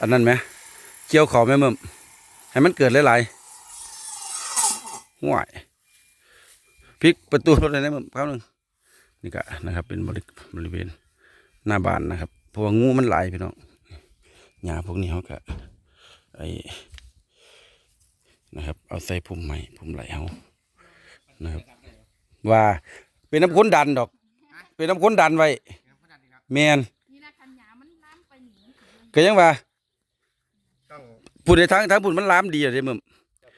อันนั้นไหมเกี่ยวขอแม่เมิ่มให้มันเกิดหลายๆห่วยพลิกประตูรถเลยนะเมิ่มครับหนึ่งนี่ก็นะครับ เป็นบริบริเวณหน้าบ้านนะครับ เพราะว่างูมันหลายพี่น้องหญ้าพวกนี้เขาก็ไอ้นะครับ เอาใส่พุ่มไม้พุ่มไหลเขานะครับ ว่าเป็นน้ำข้นดันดอก เป็นน้ำข้นดันไว้แมนนี่ละคันหยามันล้ำไปหนีก็ยังว่า ต้องพูดในทางทางบุญมันลามดีอะเด้มึม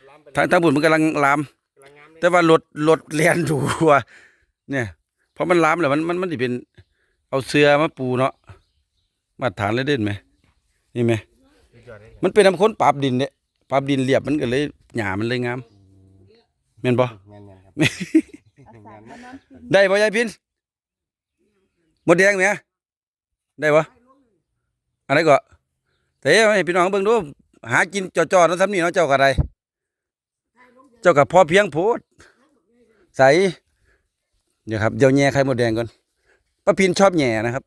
ล้ำไปทางทางบุญมันกำลังลามกำลังงามเลยแต่ว่ารถรถเลียนดูว่าเนี่ย เพราะมันลามแล้วมันมันมันสิเป็น เอาเสือมาปูเนาะมาตรฐานเลยเด่นไหมนี่ไหมสุดยอดเลยมันเป็นน้ำข้นปรับดินเนี่ยปรับดินเรียบมันก็เลยหญ้ามันเลยงามแม่นบ่แม่นๆครับอาศัยมานอนกินได้บ่ยายพินหมดแดงไหมได้บ่อะไรก็แต่ให้พี่น้องเบิ่งดู หากินจ่อๆแล้วทำนี่เนาะเจ้าก็ได้เจ้ากับพ่อเพียงโพดใสเดี๋ยวครับเดี๋ยวแง่ไข่หมดแดงก่อนป้าพินชอบแง่นะครับ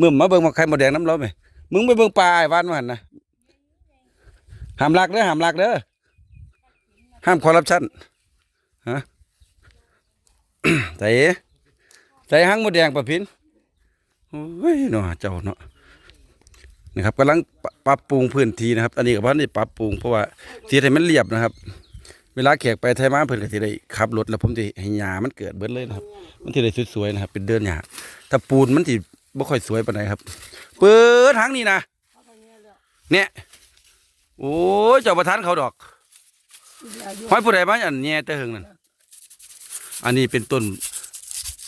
มึงมาเบิ่งมาไข่หมดแดงน้ำร้อนไหมมึงไปเบิ่งปลาไอ้วานมาหันนะห้ามลักเด้อห้ามลักเด้อห้ามคอร์รัปชันฮะใส่ใส่หังหมดแดงป้าพินโอ้ยเนาะเจ้าเนาะ นะครับกำลังปรับปรุงพื้นที่นะครับ อันนี้กับพันนี่ปรับปรุงเพราะว่าที่ให้มันเรียบนะครับ เวลาแขกไปไทยมาเพิ่นก็สิได้ขับรถแล้วผมสิให้หญ้ามันเกิดเบิดเลยนะครับ มันสิได้สวยๆนะครับ เป็นเดินหญ้าถ้าปูนมันสิบ่ค่อยสวยปานใดครับ เปิดทางนี้นะเนี่ยโอ้ยเจ้าประธานเขาดอกห้อยผู้ใดมาอันแย่แต่หึงนั่นอันนี้เป็นต้น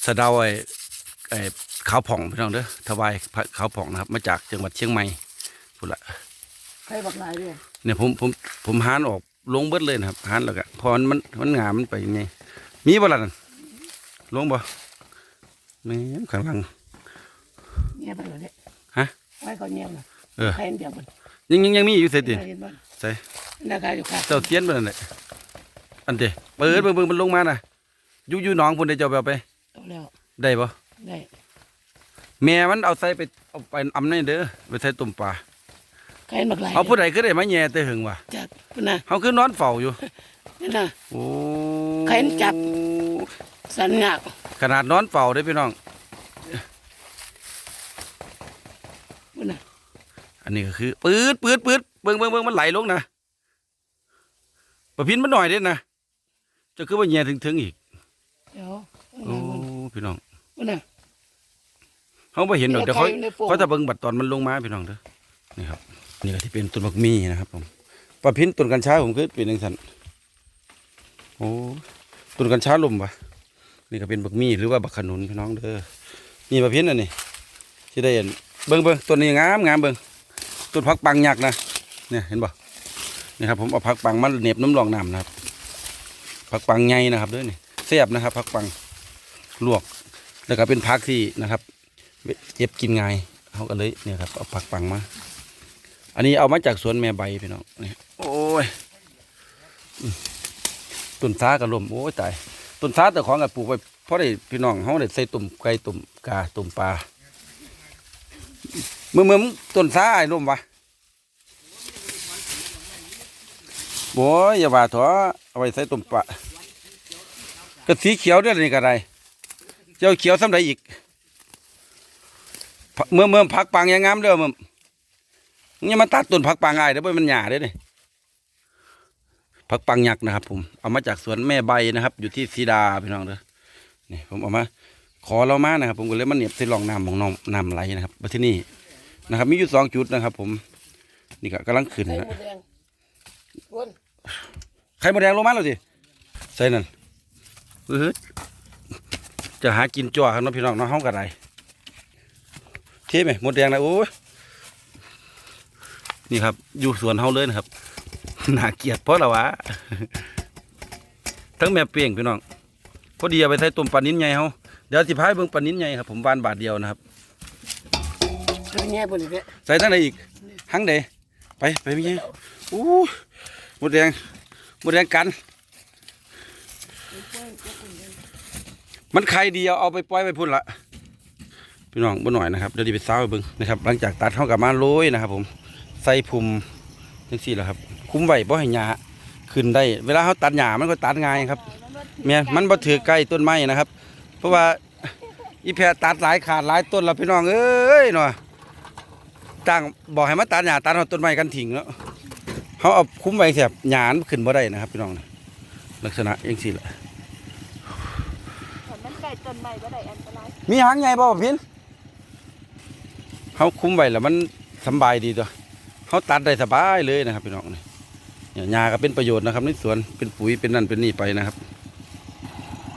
สะเดาไอ้ไอ้ ขาวผ่องพี่น้องเด้อถวายพระขาวผ่องนะครับ มาจากจังหวัดเชียงใหม่พุ่นละใครบักหลายเด้อเนี่ยผมผมผมหานออกลงเบิดเลยนะครับหานแล้วก็พอมันมันมันงามมันไปยังไงมีบ่ล่ะนั่นลงบ่แม่มข้างหลังเงียบไปเลยเนี่ยฮะไว้เขาเงียบนะเออใครเดียวมันยังยังยังมีอยู่เสติเห็นบ้างใส่นาคาอยู่ค่ะเจ้าเทียนบ่นั่นแหละอันเดเปิดเบิ่งเบิ่งมันลงมาน่ะอยู่อยู่หนองพุ่นได้เจ้าไปเอาไปเอาแล้วได้ได้บ่ แม่มันเอาใส่ไปเอาไปอำในเด้อไปใส่ต้มปลาใครบักหลายเอาผู้ใดก็ได้มาแย่แต่หึงว่ะจัดพุ่นนะเฮาคือนอนเฝ้าอยู่นี่นะโอ้ใครจับสันหนักขนาดนอนเฝ้าเด้อพี่น้องพุ่นนะอันนี้ก็คือปืดปืดปืดเบิ่งเบิ่งเบิ่งมันไหลลงนะประพินมันหน่อยเด้นะจะคือว่าแย่ถึงถึงอีกเดี๋ยวโอ้พี่น้องพุ่นนะ เขาไม่เห็นดอกเดี๋ยวเขาใครอยู่ในโฟมเขาจะเบิ่งบัดตอนมันลงมาพี่น้องเด้อนี่ครับนี่ก็ที่เป็นต้นบักมีนะครับผมประพินต้นกัญชาผมคือเป็นจังซั่นโอ้ต้นกัญชาลมวะนี่ก็เป็นบักมีหรือว่าบักขนุนพี่น้องเด้อนี่ประพินอันนี้ที่ได้เห็นเบิ่งเบิ่งต้นนี้งามงามเบิ่งต้นพักปังยักษ์นะเนี่ยเห็นบ่นี่ครับผมเอาผักปังมาเหน็บน้ำรองน้ำนะครับผักปังใหญ่นะครับเด้วยนี่แซ่บนะครับผักปังลวกแล้วก็เป็นผักที่นะครับ เก็บกินง่ายเขาก็เลยเนี่ยครับเอาผักปังมา อันนี้เอามาจากสวนแม่ใบพี่น้องนี่โอ้ยต้นซ้ากระลมโอ้ยตายต้นซ้าแต่ของกับปลูกไว้เพราะได้พี่น้องเขาได้ใส่ตุ่มไก่ตุ่มกาตุ่มปลาเมื่อเมื่อต้นซ้าไอ้ลมวะโอ้ยอย่าว่าถอะเอาไว้ใส่ต้มปลาก็สีเขียวเด้อนี่ก็ได้เจ้าเขียวสำไรอีก เมื่อเมื่อผักปังอยังงามเด้อมึงนี่มาตัดต้นผักปังง่ายเด้อบ่มันหยาเด้อนี่ผักปังยักษ์นะครับผมเอามาจากสวนแม่ใบนะครับ อยู่ที่สีดาพี่น้องเด้อนี่ผมเอามาขอเรามานะครับ ผมก็เลยมาเหน็บใส่รองน้ำของน้องน้ำไหลนะครับมาที่นี่นะครับ มีอยู่สองจุดนะครับ ผม นี่ก็กำลังขึ้นใครนะหมดแดงพุ่นไข่มดแดงลงมาแล้วสิใส่นั่นเออจะหากินจ่อครับเน้องพี่น้องเน้องห้องกันไรเท่ ไหมมดแดงนะโอ้ยนี่ครับ อยู่สวนเฮาเลยนะครับน่าเกลียดเพราะละวะทั้งแม่เปียงพี่น้องพอดีเอาไปใส่ต้มปลานิ้นใหญ่เฮาเดี๋ยวสิพายเบิ่งปลานิ้นใหญ่ครับผมวานบาทเดียวนะครับใครเงียบไปเลยเนี่ยใส่ทั้งไหนอีกทั้งใดไปไปไม่ใช่อู้หมดแดงหมดแดงกัน มันใครดีเอาเอาไปปล่อยไปพุ่นละไป พี่น้องบ่หน่อยนะครับเดี๋ยวดีไปซ้าวไปเบิ่งนะครับ หลังจากตัดเฮากลับมาโรยนะครับ ผมใส่พุ่มจังซี่แหละครับ คุ้มไว้บ่ให้หญ้าขึ้นได้ เวลาเฮาตัดหญ้ามันก็ตัดง่ายครับแม่นมันบ่ถือใกล้ต้นไม้นะครับ เพราะว่าอีแพรตัดหลายขาดหลายต้นแล้วพี่น้องเอ้ยเนาะจ้างบอกให้มาตัดหญ้าตัดเอาต้นไม้กันทิ้งเนาะเขาเอาคุ้มไว้เสียบหญ้ามันขึ้นบ่ได้นะครับ พี่น้องลักษณะจังซี่แหละถ้ามันใกล้ต้นไม้ก็ได้อันตรายมีหางใหญ่บ่พิน เขาคุ้มไว้แล้วมันสบายดีตัวเขาตัดได้สบายเลยนะครับพี่น้องนี่เนี่ยหญ้าก็เป็นประโยชน์นะครับในสวนเป็นปุ๋ยเป็นนั่นเป็นนี่ไปนะครับ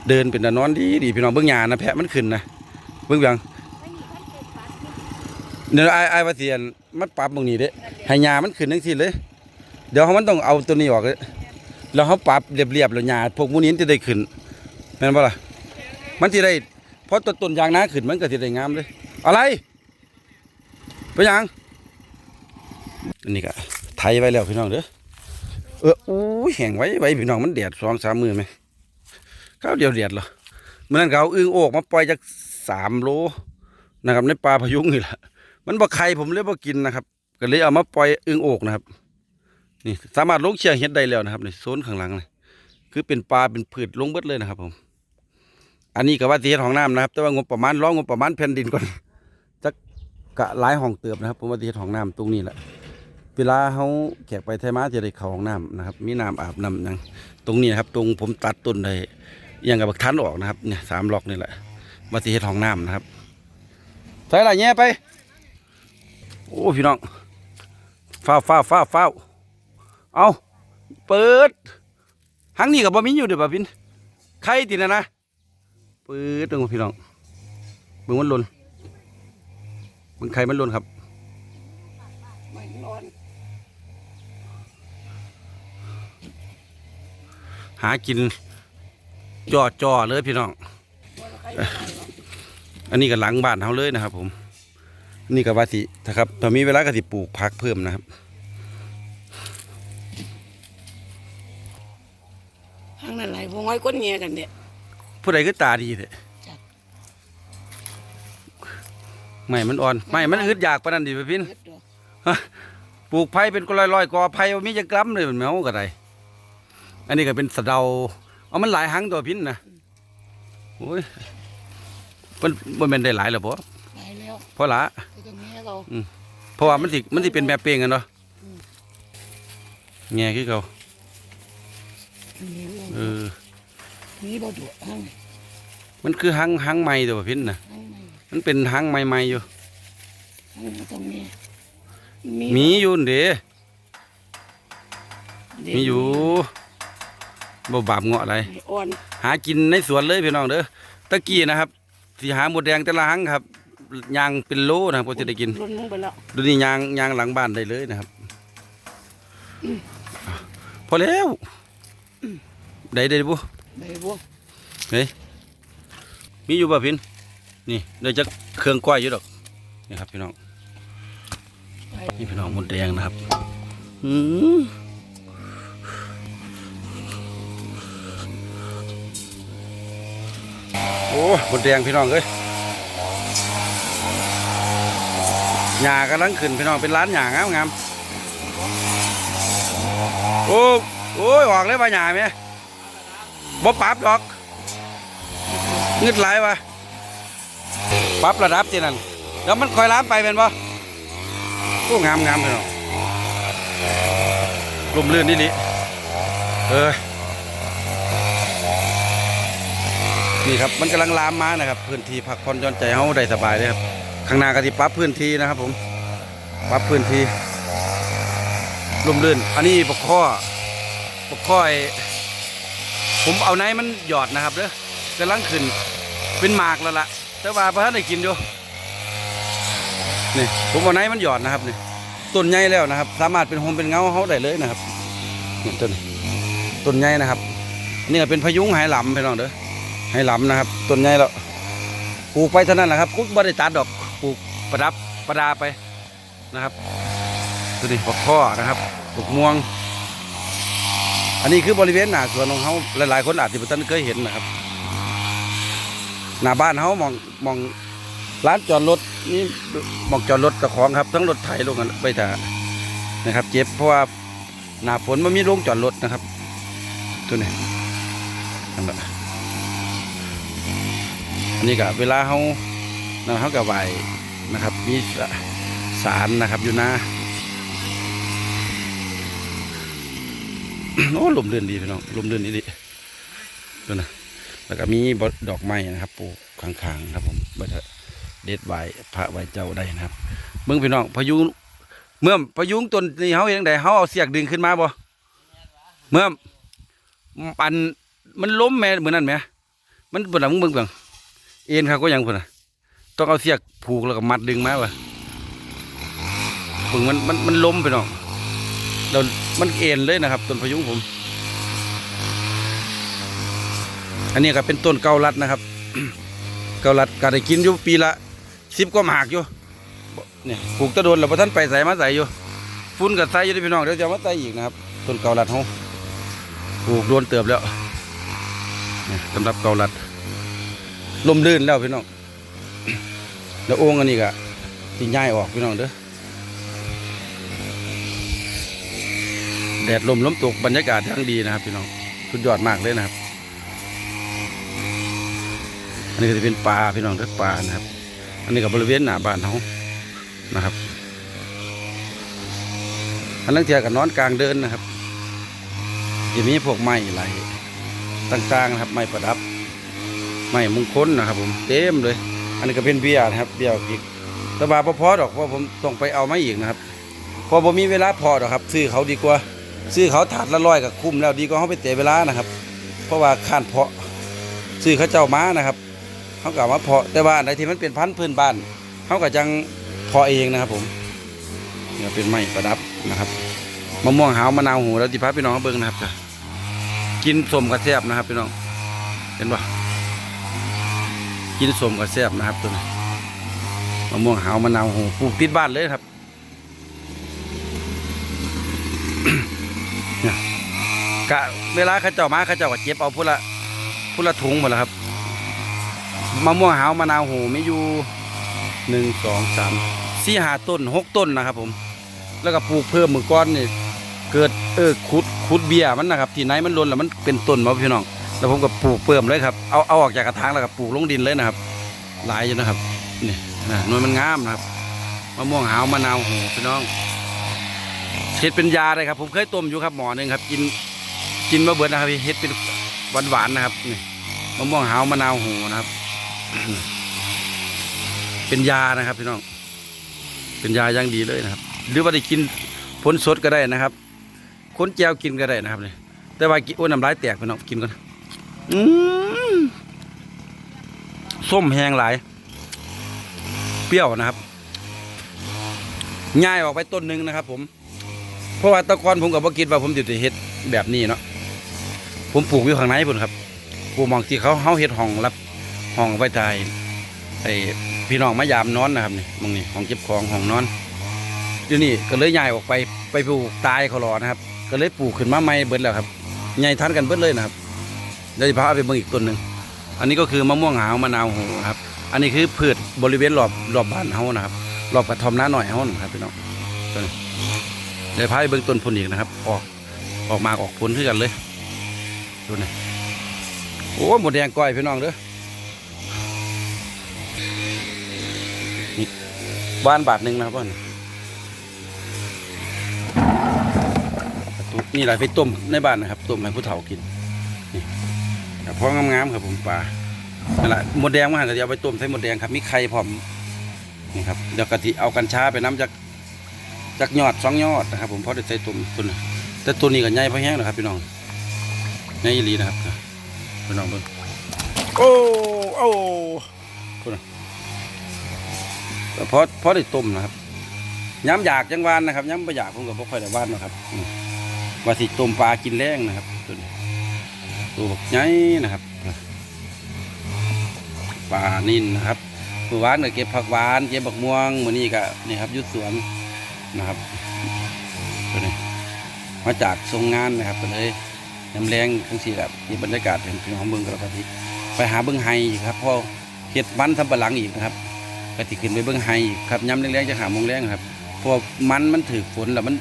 เดินเป็นตะนอนดีดีพี่น้องเบื้องหญ้านะแพะมันขึ้นนะเบื้องเบียงเนปัดนี่เนื้อไอ้ไอ้วาเสียนมันปรับตรงนี้เด้ให้หญ้ามันขึ้นจังซี่เลย เดี๋ยวเขามันต้องเอาตัวนี้ออกเลยแล้วเขาปรับเรียบๆแล้วหญ้าพวกมูนี้จะได้ขึ้นแม่นบ่ล่ะมันสิได้เพราะต้นต้นยางนาขึ้นมันก็สิได้งามเลย อะไร ไปยังอันนี้ก็ไทยไว้แล้วพี่น้องเด้อเอออู้ยแห้งไว้ไว้พี่น้องมันแดดสองสามมือไหมข้าวเดียวแดดเหรอเมื่อนั้นก็เขาอึ้งโอกมาปล่อยจากสามโลนะครับในปลาพยุงนี่แหละมันบ่ไข่ผมเลยบ่กินนะครับ ก็เลยเอามาปล่อยอึ้งโอกนะครับ นี่สามารถลงเชียงเฮ็ดได้แล้วนะครับในโซนข้างหลังนี่คือเป็นปลาเป็นพืชลงเบิดเลยนะครับผม อันนี้ก็ว่าเฮ็ดห้องน้ำนะครับ แต่ว่างบประมาณร้องงบประมาณแผ่นดินก่อน กะหลายห้องเติบนะครับ ผมว่าสิเฮ็ดห้องน้ำตรงนี้แหละเวลาเฮาแขกไปไทยมาจะได้เข้าห้องน้ำนะครับ มีน้ำอาบน้ำหยังตรงนี้นะครับ ตรงผมตัดต้นได้ยังกับบักทันออกนะครับเนี่ยสามล็อกนี่แหละว่าสิเฮ็ดห้องน้ำนะครับใส่ละแง่ไป โอ้พี่น้องฟ้าวฟ้าวฟ้าวฟ้าวเอาเปิดหังนี้กับบ่มีอยู่เด้อบ่าพินใครตินะนะเปื๊ดตรงพี่น้องเบิ่งมันหล่น เบิ่งไข่มันหล่นครับไม่นอนหากินจ่อจ่อๆเลยพี่น้อง อันนี้ก็หลังบ้านเฮาเลยนะครับ ผม นี่ก็ว่าสินะครับถ้ามีเวลาก็สิปลูกผักเพิ่มนะครับทางนั้นไหลพวงไว้ก้นเงียกันเด็ดผู้ใดก็ตาดีเถอะ จ้ะ ไม่มันอ่อนไม่มันอึดอยากปานนั้นดิพี่พินเฮ็ดดอกปลูกไผ่เป็นกลอยๆกอไผ่บ่มีจักกรัมเลยมันแมวก็ได้อันนี้ก็เป็นสะเดาเอามันหลายหังตัวพินนะโอ้ยมันมันเป็นได้หลายแล้วบ่ไหลแล้วเพราะละก็ตรงนี้เราเพราะว่ามันสิมันสิเป็นแบบเปลงกันเนาะอืมแง่คือเขามีลูกเออมีบ่ดุทางมันคือหังหังใหม่ตัวพินนะทางไหน มันเป็นหังใหม่ๆอยู่ทางตรงนี้มีอยู่เด้เด็ดมีอยู่บ่บาปเงาะอะไรมีอ่อนหากินในสวนเลยพี่น้องเด้อตะกี้นะครับสิหาหมดแดงแต่ละหังครับยางเป็นโลนะครับพอจะได้กินล้นลงไปแล้วดูนี่ยางยางหลังบ้านได้เลยนะครับพอแล้วได้ได้บุใบบัวมีอยู่ป่ะพิน นี่เดี๋ยวจะเครื่องก้อยอยู่ดอกนี่ครับพี่น้องนี่พี่น้องหมดแดงนะครับอืมโอ้หมดแดงพี่น้องเอ้ยหญ้ากำลังขึ้นพี่น้องเป็นร้านหญ้างามงามโอ้โอ้ยออกเลยว่าหญ้าไหมบ่ปรับดอกเงึดไหลายวะ ปรับระดับที่นั่นแล้วมันคอยล้ามไปเป็นบ่โอ้งามงามพี่น้องลมลื่นนี่นี่เออนี่ครับมันกำลังลามมานะครับพื้นที่พักผ่อนย่อนใจเฮาได้สบายเลยครับข้างหน้าก็ที่ปรับพื้นที่นะครับ ผมปรับพื้นที่ลมลื่น อันนี้ปกข้อปกข้อไอ้ผมเอาไหนมันหยอดนะครับเด้อกำลังขึ้นเป็นหมากแล้วล่ะ แต่ว่าพระท่านได้กินอยู่นี่ผมเอาไนมันหยอดนะครับนี่ต้นใหญ่แล้วนะครับ สามารถเป็นโฮมเป็นเงาเขาได้เลยนะครับนี่ต้นต้นใหญ่นะครับนี่ก็เป็นพยุงไหหลำพี่น้องเด้อไหหลำนะครับต้นใหญ่แล้วปลูกไปเท่านั้นแหละครับกุ๊กบริตัดดอกปลูกประดับประดาไปนะครับตัวนี้ปกข้อนะครับปลูกม่วง อันนี้คือบริเวณหน้าสวนของเขาหลายๆคนอาจจะไม่ทันเคยเห็นนะครับ หน้าบ้านเขามองมองร้านจอดรถนี่มอกจอดรถตะของครับ ทั้งรถไถลงกันไปถ่านะครับ เจ็บเพราะว่าหน้าฝนมันมีโรงจอดรถนะครับ ตัวนี้นั่นแหละอันนี้ก็เวลาเขานะเขาก็ไหวนะครับ มีสารนะครับอยู่นะโอ้ลมเดือนดีพี่น้องลมเดือนนี้ดีตัวนะ แล้วก็มีดอกไม้นะครับปลูกข้างๆครับผมบัดเด็ดไหวพระไหวเจ้าได้นะครับเมืองพี่น้องพายุเมื่อมพายุงต้นนี้เขาเองไดเขาเอาเสียกดึงขึ้นมาบ่เมื่อมปันมันล้มแม่เหมือนนั่นไหมมันเปิดหลังมึงเบิ่งเบิ่งเอ็นครับก็ยังเพิ่นน่ะต้องเอาเสียกผูกแล้วก็มัดดึงมาว่เบิ่งมันมันมันล้มไปน้องเรามันเอ็นเลยนะครับต้นพายุงผม อันนี้ก็เป็นต้นเกาลัดนะครับ เกาลัดก็ได้กินอยู่ปีละสิบก็หมากอยู่เนี่ยปลูกตะโดนแล้วพอท่านไปใส่มาใส่อยู่ฟุ้นกับใส่อยู่ที่พี่น้องเดี๋ยวจะเอามาใส่อีกนะครับต้นเกาลัดเขาปลูกโดนเติบแล้วสำหรับเกาลัดลมลื่นแล้วพี่น้องแล้วโอ่งอันนี้ก็ที่ย้ายออกพี่น้องเด้อแดดลมล้มตกบรรยากาศทั้งดีนะครับพี่น้องสุดยอดมากเลยนะครับ อันนี้ก็จะเป็นปลาพี่น้องเด้อปลานะครับ อันนี้กับบริเวณหน้าบ้านเขานะครับอันนั้นเทียกับนอนกลางเดินนะครับจะมีพวกไม้ไหลต่างๆนะครับไม้ประดับไม้มงคลนะครับ ผมเต็มเลย อันนี้ก็เป็นเบียร์นะครับเบียร์อีกต่ว่าพอพอดอกเพราะผมต้องไปเอาไมาอีกนะครับพอผมมีเวลาพอดอกครับ ซื้อเขาดีกว่า ซื้อเขาถาดละร้อยกับคุ้มแล้วดีกว่าเขาไปเตะเวลานะครับ เพราะว่าขานเพาะซื้อเขาเจ้ามานะครับ เขากล่าวว่าเพาะแต่ว่าอันที่มันเป็นพันธุ์พื้นบ้านเขาก็จังเพาะเองนะครับ ผมเนี่ยเป็นไม้ประดับนะครับมะม่วงหาวมะนาวหูแล้วติพัดพี่น้องเบิ่งนะครับจ้ะกินสมกับแซ่บนะครับพี่น้องเห็นปะกินสมกับแซ่บนะครับตัวนี้มะม่วงหาวมะนาวหูปลูกติดบ้านเลยครับเนี่ยกะเวลาเขาเจ้ามาเขาเจ้าก็เจ็บเอาพุละพุละถุงหมดแล้วครับ มะม่วงหาวมะนาวโหมีอยู่หนึ่งสองสามสี่หาต้นหกต้นนะครับผม แล้วก็ปลูกเพิ่มมือก้อนนี่เกิดเออขุดขุดเบียร์มันนะครับ ที่ไหนมันล้นแล้วมันเป็นต้นมาพี่น้อง แล้วผมก็ปลูกเพิ่มเลยครับเอาเอาออกจากกระถางแล้วก็ปลูกลงดินเลยนะครับ หลายอยู่นะครับนี่นะหน่วยมันงามนะครับมะม่วงหาวมะนาวโหพี่น้องเฮ็ดเป็นยาเลยครับ ผมเคยต้มอยู่ครับหมอหนึ่งครับ กินกินมาเบิดนะครับเฮ็ดเป็นหวานๆนะครับนี่มะม่วงหาวมะนาวโหนะครับ เป็นยานะครับพี่น้อง เป็นยาอย่างดีเลยนะครับ หรือว่าได้กินผลสดก็ได้นะครับคนแจวกินก็ได้นะครับเนี่ยแต่ว่ากินอ้ยน้ำลายแตกพี่น้องกินก่อนอืมส้มแห้งหลาย เปรี้ยวนะครับง่ายออกไปต้นหนึ่งนะครับ ผม เพราะว่าตะกอนผมกับว่าคิดว่าผมจะได้เฮ็ดแบบนี้เนาะผมปลูกอยู่ข้างในพุ่นครับปลูกมองที่เขาเฮาเฮ็ดห้องรับ ห้องไว้ตายไอ้พี่น้องมายามนอนนะครับนี่มองนี่ห้องเก็บของห้องนอนเดี๋ยวนี้ก็เลยย้ายออกไปไปปลูกตายเขารอนะครับ ก็เลยปลูกขึ้นมาใหม่เบิดแล้วครับใหญ่ทันกันเบิดเลยนะครับเดี๋ยวจะพาไปเบิ่งอีกต้นหนึ่งอันนี้ก็คือมะม่วงหาวมะนาวโหครับ อันนี้คือพืชบริเวณรอบรอบบ้านเฮานะครับรอบกระท่อมน้าหน่อยเฮานะครับพี่น้องต้นเดี๋ยวพาไปเบิ่งต้นผลอีกนะครับ ออกออกมาออกผลขึ้นกันเลยดูนี่โอ้หมดแดงก้อยพี่น้องเด้อ บ้านบาทหนึ่งนะครับบ้านนี่หละไปต้มในบ้านนะครับต้มให้ผู้เฒ่ากินนี่ครับพองามๆครับผมปลานั่นแหละหมดแดงมาหันจะเอาไปต้มใส่หมดแดงครับมีไข่พร้อมนี่ครับเดี๋ยวกะทิเอากัญชาไปน้ำจากจากยอดสองยอดนะครับ ผมเพราะได้ใส่ต้มตัวนี้แต่ตัวนี้ก็ใหญ่พอแห้งนะครับพี่น้องใหญ่อีหลีนะครับพี่น้องเบิ่งโอ้โอ้ แต่พอพอได้ต้มนะครับย้ำอยากจังหวานนะครับย้ำไม่อยากผมก็บ่ค่อยได้หวานนะครับมว่าสิต้มปลากินแรงนะครับตัวนี้ตัวบักใหญ่นะครับปลานิ่นนะครับเมื่อวานก็เก็บผักหวานเก็บบักม่วงมือนี้ก็นี่ครับยุดสวนนะครับตัวนี้มาจากทรงงานนะครับก็เลยน้ำแรงทั้งสี่แบบที่บรรยากาศเป็นพี่น้องเบิ่งกระพทีไปหาเบิ่งไฮอีกครับเพราะเห็ดมันทำปะหลังอีกนะครับ ก็สิขึ้นไปเบิ่งไฮอีกครับย้ำแรงๆจะหามงแรงครับเพราะว่ามันมันถือฝนแล้วมัน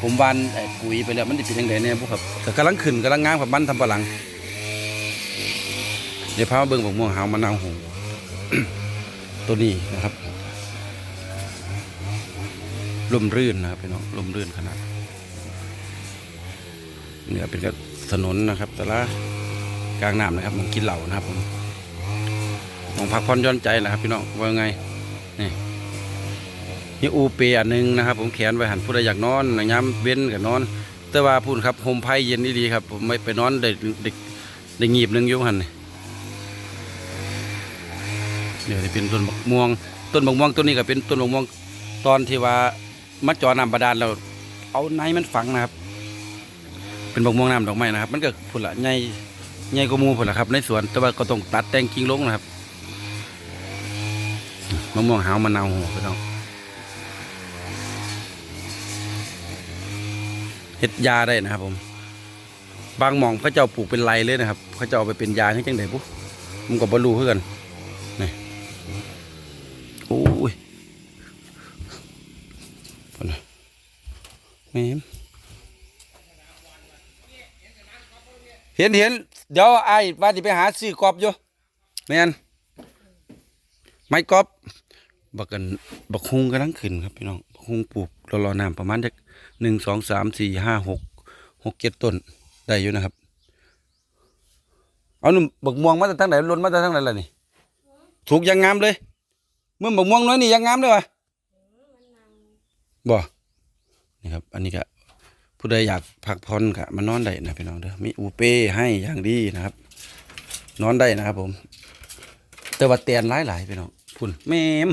ผมวานปุ๋ยไปแล้วมันจะเป็นยังไงเนี่ยพวกครับก็กำลังขึ้นกำลังงามครับมันทำปะหลังเดี๋ยวพามาเบิ่งบักม่วงหาวมะนาวโหตัวนี้นะครับลมรื่นนะครับพี่น้องลมรื่นขนาดเนี่ยเป็นกถนนนะครับ แต่ละกลางน้ำนะครับมองกินเหล่านะครับผมมองพักผ่อนย่อนใจนะครับพี่น้องว่าไง นี่นี่อูเปียอันหนึ่งนะครับ ผมแขนไว้หันผู้ใดอยากนอนย้ำเว้นกับนอน แต่ว่าพูดครับโฮมไพ่เย็นดีๆครับ ผมไม่ไปนอนได้ได้ได้งีบหนึ่งยู่หันนี่เดี๋ยวจะเป็นต้นบักม่วง ต้นบักม่วงต้นนี้ก็เป็นต้นบักม่วงตอนที่ว่ามัดจอน้ำบาดาลเราเอาในมันฝังนะครับ เป็นบักม่วงน้ำดอกไม้นะครับ มันก็ผุนละใหญ่ใหญ่กว่ามูผุนละครับ ในสวนแต่ว่าก็ต้องตัดแต่งกิ่งลงนะครับ มะม่วงหาวมะนาวโหไปน้องเฮ็ดยาได้นะครับ ผม บางหม่องเขาเจ้าปลูกเป็นไรเลยนะครับเขาเจ้าเอาไปเป็นยาให้จังไดปุ๊บมันก็บรรลุเพื่อกันโอ้ยพอนะแม่มเห็นเห็นเดี๋ยวไอ้ว่าจะไปหาซื้อกอบอยู่แม่นไม้กอบ บักกันบักฮุงกำลังขึ้นครับพี่น้องบักฮุงปลูกรอรอน้ำประมาณจักหนึ่งสองสามสี่ห้าหกหกเจ็ดต้นได้อยู่นะครับ เอาหนุ่มบักม่วงมาจากทางไหนล้นมาจากทางไหนล่ะนี่ถูกยังงามเลย เมื่อบักม่วงน้อยนี่ยังงามเลยวะบ่นี่ครับ อันนี้ก็ผู้ใดอยากพักผ่อนก็มานอนได้นะพี่น้องเด้อมีอูเป้ให้อย่างดีนะครับ นอนได้นะครับผม แต่ว่าเตียนหลายๆพี่น้องพุ่นแม่ม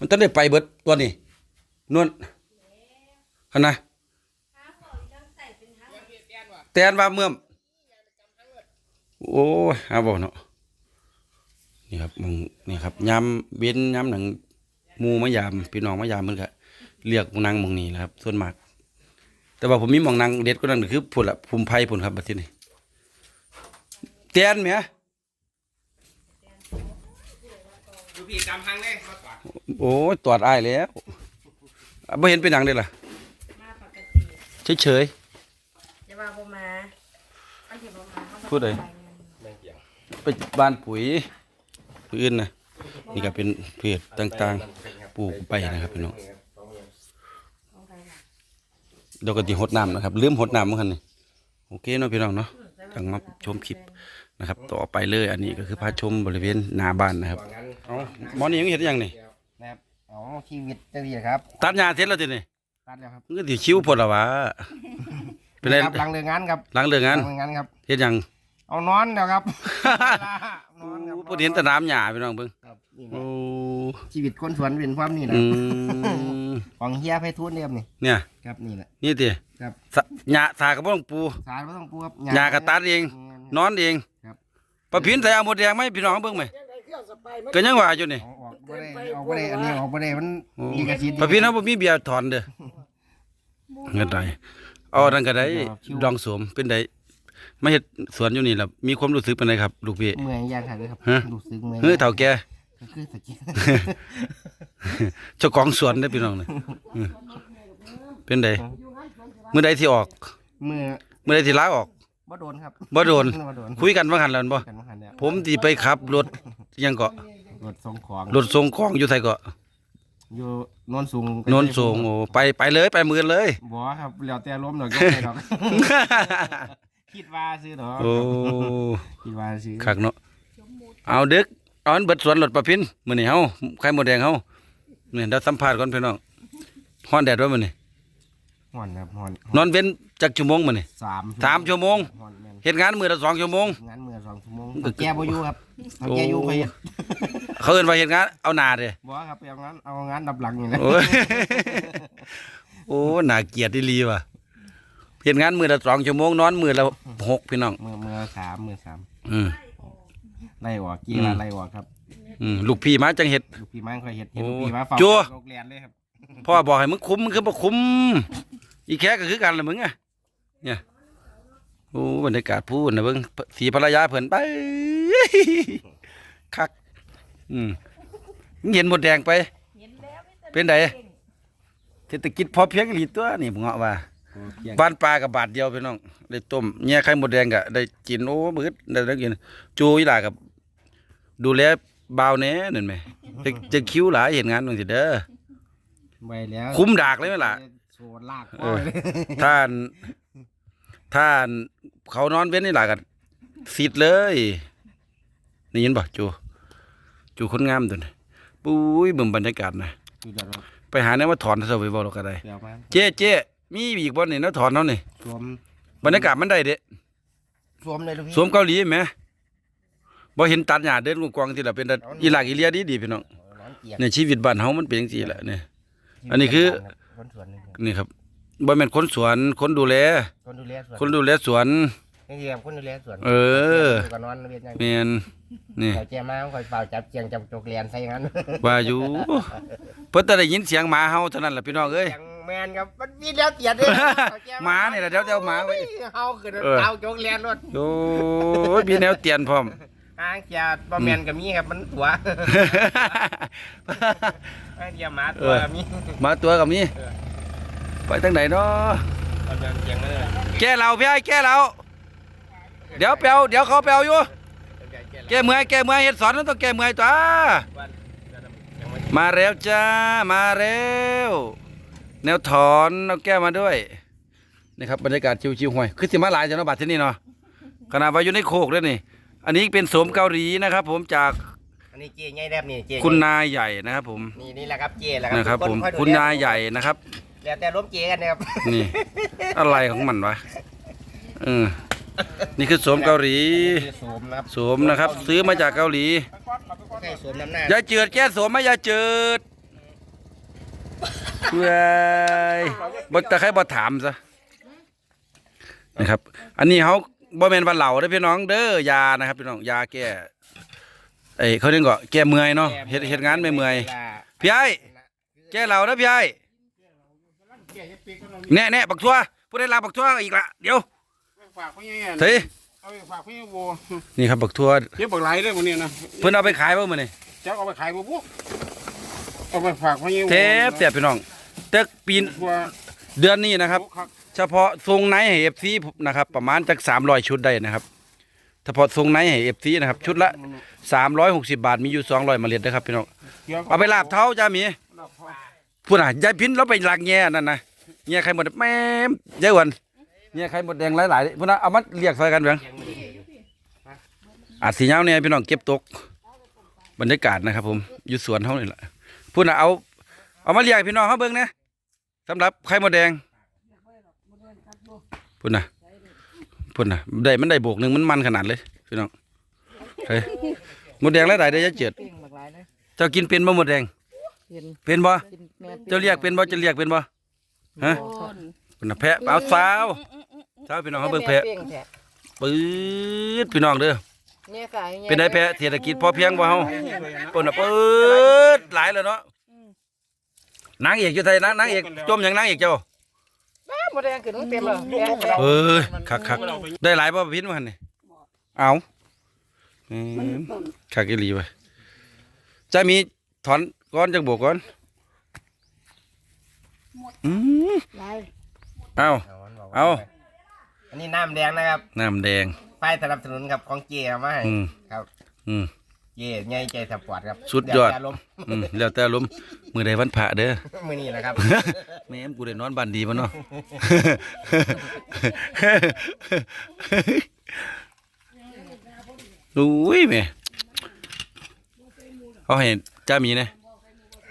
มันต้องได้ไปเบิดตัวนี้นวลขนาดเตียนว่าเมื่อมโอ้ยหาบ่เนาะนี่ครับมึงนี่ครับยามเว้นยามหนังมูมะยามพี่น้องมะยามมันก็เรียกมองนางมองนี้นะครับ ส่วนมาก แต่ว่าผมมีมองนางเด็ดก็นั่นคือผุนละภูมิไพ่ผุนครับบัดทีนี้เตียนเมีย ดู พี่กำพังเลยมาก่อนโอ้ยตรวจอ้ายแล้วอะบ่เห็นเป็นหยังเด้ล่ะมาปกติเฉย จะว่าบ่มาอันที่บ่มาเขาพูดเลยแม่งเกี่ยวๆไปบ้านปุ๋ยผู้อื่นนะนี่ก็เป็นเพจต่างๆปลูกไปนะครับพี่น้อง ของใครล่ะเดี๋ยวก็สิหดน้ำนะครับลืมหดน้ำเหมือนกันนี่โอเคเนาะพี่น้องเนาะ จังมาชมคลิป นะครับ ต่อไปเลยอันนี้ก็คือพาชมบริเวณหน้าบ้านนะครับ ว่างั้น เอาหมอนี่ยังเห็นยังนี่นะครับอ๋อชีวิตจังดีครับตัดหญ้าเสร็จแล้วตินี่ตัดแล้วครับมันก็สิคิ้วพดละวะเป็นไรครับหลังเลิกงานครับหลังเลิกงานหลัเลิกงานครับเฮ็ดหยังเอานอนแล้วครับนอนครับพูดเห็นแต่น้ำหญ้าพี่น้องเบิ่งครับนี่โอ้ชีวิตคนสวนเป็นความนี่นะอืมของเฮียไพฑูรย์เนี่ยครับนี่เนี่ยครับนี่แหละนี่ติครับสะหญ้าสาก็บ่ต้องปูสารไม่ต้องปูครับหญ้าก็ตัดเองนอนเองครับปะพินใส่เอาหมดแดงไหมพี่น้องเบิ่งไหม ก็ยังว่าอยู่นี่เอาออกบ่ได้ออกบ่ได้อันนี้ออกบ่ได้มันโอ้มีกระชิดปะพินเฮาบ่มีเบียร์ถอนเด้อเงินได้เอาอันนั้นก็ได้ดองสวมเป็นไดมาเฮ็ดสวนอยู่นี่ล่ะมีความรู้สึกเป็นไดครับ ลูกพี่ เมื่อยยากค่ะเลยครับฮะ รู้สึกเมื่อยเฮ้ยเฒ่าแก่ ก็คือตะกี้เจ้าของสวนเด้อพี่น้องนี่อืมเป็นไดมื้อใดที่ออก เมื่อมื้อใดที่ลาออกบ่โดนครับบ่โดน บ่โดนคุยกันว่าหันแล้วบ่ กันมาหันแล้วผมสิไปขับรถอิห ยังเก็รถส่งของรถส่งของอยู่ไสเก็อยู่โนนสูงโนนสูงโอ้ไปไปเลยไปมือเลยบ่ครับแล้วแต่ล้มดอกก็ไปดอกคิดว่าซื้อดอกโอ้คิดว่าซื้อคักเนาะเอาดึกเอาอันเบิดสวนรถประพินมื้อนี้เฮาไข่หมดแดงเฮานี่เดี๋ยวสัมภาษณ์ก่อนพี่น้องฮ้อนแดดว่ามื้อนี้ฮ้อนครับฮ้อนนอนเว้นจักชั่วโมงมื้อนี้สามสามชั่วโมงฮ้อนแม่น เฮ็ดงานมื้อละ2ชั่วโมง งานมื้อสองชั่วโมงเอาแก้บ่อยู่ครับเอาแก้อยู่โอ้ไปเฮ็ดเขาเอิ้นว่าเฮ็ดงานเอาหน้าเด้บ่ครับไปเอางานเอางานดับหลังนี่แหละโอ้ยโอ้น่าเกลียดอีหลีว่ะเฮ็ดงานมื้อละ2ชั่วโมงนอนมื้อละหกพี่น้อง มื้อมื้อสามมื้อสามอืม ไล่ออกกี่ว่าไล่ออกครับอืมลูกพี่มาจังเฮ็ด ลูกพี่มันค่อยเฮ็ดเฮ็ดโอ้ลูกพี่มาเฝ้าจั่ว โรงเรียนเลยครับพ่อบอกให้มึงคุ้มมึงคือบ่คุ้ม อีแค่ก็คือกันละมึงอะเนี่ย โอ้บรรยากาศพูดนะเบิ่งสีภรรยาเพิ่นไปคัก อืมมึงเห็นหมดแดงไปเห็นแล้วม่แต่เป็นไดก่งเศรษฐกิจพอเพียงอีหลีตัวนี่ผมเงาะว่าโอ้เพียงบ้านปลากับบาทเดียวพี่น้องได้ต้มแง่ไข่หมดแดงก็ได้กินโอ้มืดได้ได้กินจูอีหลากับ ดูแลบ่าวแหน่นั่นไหมจะจะคิ้วหลายเห็นงานบางทีเด้อไว้แล้วคุ้มดากเลยไหมล่ะโซลากเออท่าน ท่านเขานอนเว้นนี่หลากันสิดเลยนี่ยินบ่จูจูคนงามตัวนี้ปุ้ยเบิ่งบรรยากาศนะดูเดี๋ยวเราไปหาแนวมาถอนเสวยบ่เราก็ได้ เดี๋ยวมาเจ๊เจ๊มีอีกบ่นี่แนวถอนเฮานี่สวมบรรยากาศมันได้เด้สวมเลยลูกพี่สวมเกาหลีไหมบ่เห็นตัดหญ้าเดินกวางๆที่ละเป็นแต่อีหลากอีเลียดีดีๆพี่น้องร้อนเกียกในชีวิตบ้านเฮามันเป็นจังซี่แหละเนี่ย อันนี้คือคนสวนนี่ครับนี่ครับ บ่แม่นคนสวน คนดูแล คนดูแลสวนคนดูแลสวน นี่คือคนดูแลสวนเออ ก็นอนเวียนอย่างแม่นนี่เดี๋ยวเจ้ามาคอยเป่าจับเจียงจับจกเรียนใส่งั้นว่าอยู่ เพิ่นแต่ได้ยินเสียงหมาเฮาเท่านั้นล่ะพี่น้องเอ้ย เสียงแมนครับมันมีแล้วเตียดเลยหมานี่แหละเดี๋ยวจะเอาหมาไว้เฮาคือเออเป่าจกเรียนรถโอ้ยมีแนวเตียนพร้อมอ้างเจียบ่แมนก็มีครับมันหัวอ้างเจียหมาตัวก็มี มาตัวกับนี้ ไปทางไหนเนาะเอาเดินเจียงมาเลยแก้เราพี่ไอ้แก้เราเดี๋ยวเปียวเดี๋ยวเขาเปียวอยู่ แก้เมื่อยแก้เมื่อยเฮ็ดสอนมันต้องแก้เมื่อยตัวมาแล้วจ้ามาแล้วแนวถอนเอาแก้มาด้วยนี่ครับบรรยากาศชิวๆห่วยคือสิมาหลายจังเนาะบัดที่นี่เนาะขนาดว่าอยู่ในโคกด้วยนี่ อันนี้เป็นโสมเกาหลีนะครับ ผมจากอันนี้เจียง่ายแดบนี่เจียคุณนายใหญ่นะครับ ผมนี่นี่แหละครับเจียแหละนะครับผมอยดูคุณแลนายใหญ่นะครับ แล้วแต่ล้มเจียกันนะครับนี่ อะไรของมันวะเออนี่คือโสมเกาหลีนี่สวมนะครับโสมนะครับ ซื้อมาจากเกาหลีใช่สวมน้ำหน้าอย่าเจือดแก้โสมไหมอย่าเจืดเว้ยบ่แต่ใครบ่ถามซะนะครับ อันนี้เขาบ่แม่นว่าเหล่าเด้อพี่น้องเด้อยานะครับพี่น้องยาแก้ไอ้เขาเรียกว่าแก้เมื่อยเนาะเฮ็ดเฮ็ดงานไม่เมื่อยพี่ไอ้แก้เหล่านะพี่ไอ้ แน่แน่บักทั่วผู้ได้ลาบักทั่วอีกละเดี๋ยวฝากเขาอย่างเงี้ยเฮ้ยเอาไปฝากเขาอย่างโบนี่ครับบักทั่วเก็บบักไหลเลยวันนี้นะเพิ่นเอาไปขายบ่มื้อนี้จะเอาไปขายบ่พวกเอาไปฝากเขาอย่างเทบแซ่บพี่น้องแต่ปีนตัวเดือนนี้นะครับครับเฉพาะทรงไนท์ให้เอฟซีนะครับ ประมาณจากสามร้อยชุดได้นะครับเฉพาะทรงไนท์ให้เอฟซีนะครับ ชุดละสามร้อยหกสิบาทมีอยู่สองร้อยเมล็ดนะครับพี่น้องเอาไปลาบเท้าจ้าหมี พูดอะยายพินเราไปหลักแง่นั่นนะแง่ไข่หมดแม่มยายอ้วันแง่ไข่หมดแดงหลายๆพูดนะเอามาเรียกใส่กันเบียงอาจสีเงาเนี่ยพี่น้องเก็บตก บรรยากาศนะครับ ผมอยู่สวนเท่านี่แหละพูดนะเอา เอามาเรียกพี่น้องเขาเบิ่งนะสำหรับไข่หมดแดงพุ่นะพุ่นะได้มันได้โบกหนึ่งมันมันขนาดเลยพี่น้องเฮ้ยหมดแดงแล้วได้ได้จะเจ็ดเก่งบักหลายเลยเจ้ากินเป็นบ่หมดแดง เห็นเป็นบ่กินแม่เจ้าเรียกเป็นบ่จะเรียกเป็นบ่ฮะโอนพุ่นน่ะแพะเอาสาวสาวพี่น้องเขาเบิ่งแพะเก่งแท้ปื๊ดพี่น้องเด้อแม่สายแม่เป็นได้แพะเศรษฐกิจพอเพียงบ่เฮาพุ่นน่ะปื๊ดหลายแล้วเนาะนางเอกอยู่ไทยนะนางเอกจมอย่างนางเอกเจ้าบ้าหมดแดงขึ้นเต็มเลยแม่แม่เอ้ยคักคักๆได้หลายบ่พินว่าหั่นนี่เอาอืมคักอีหลีไปจะมี ถอนก้อนจังโบกก่อนอืมหลายเอาเอาอันนี้น้ำแดงนะครับน้ำแดงป้ายสนับสนุนครับของเจียมาให้อืมครับ อืมเจียใหญ่ใจสปอร์ตครับสุดยอดเวแต่ลมอืมแล้วแต่ลมมือใดวันพระเด้อมือนี้นะครับแม่มกูได้นอนบ้านดีบ่เนาะอุ้ยแม่เอาให้ จ้ามีนะ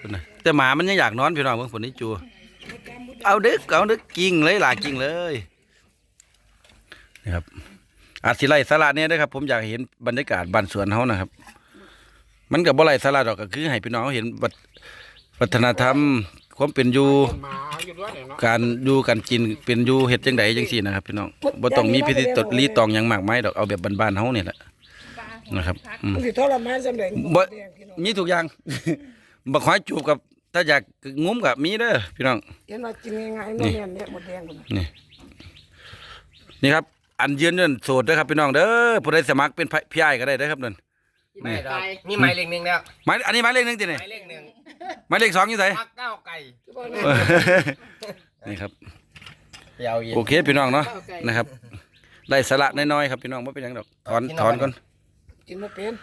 พุ่นน่ะแต่หมามันยังอยากนอนพี่น้องเบิ่งฝนนี้จูเอาดึกเอาดึกกิ่งเลยหลากิ่งเลยนะครับอาจสิไล่สาระเนี่ยนะครับ ผมอยากเห็นบรรยากาศบ้านสวนเฮานะครับ มันก็บ่ไล่สาระดอกก็คือให้พี่น้องเขาเห็นวัฒวัฒนธรรมความเป็นอยู่หมาอยู่ด้วยเนี่ยเนาะการอยู่กันกินเป็นอยู่เฮ็ดจังไดจังซี่นะครับ พี่น้องบ่ต้องมีพิธีตดลีตองหยังมากมายดอกเอาแบบบ้านๆเฮานี่แหละนะครับอืมสิทรมานสำเร็จบ่ มีทุกอย่าง บักหอยจูบกับ ถ้าอยากงุ้มกับมีเด้อพี่น้อง เห็นว่ากินง่ายๆมันเนี่ยเนี่ยหมดแดงพุ่นน่ะนี่ครับ อันยืนนั่นโสดเด้อครับพี่น้องเด้อผู้ใดสมัครเป็นพี่อ้ายก็ได้เด้อครับนั่น ไม่ดอกมีหมายเลขหนึ่งแล้วหมายอันนี้หมายเลขหนึ่งติหนี่มายเลขหนึ่งหมายเลขสองอยู่ไหนพักเก้าวไก่นี่ครับไปเอาอีกโอเคพี่น้องเนาะนะครับ ได้สาระน้อยๆครับพี่น้องไม่เป็นหยังดอกถอนถอนก่อนกินมาเป็น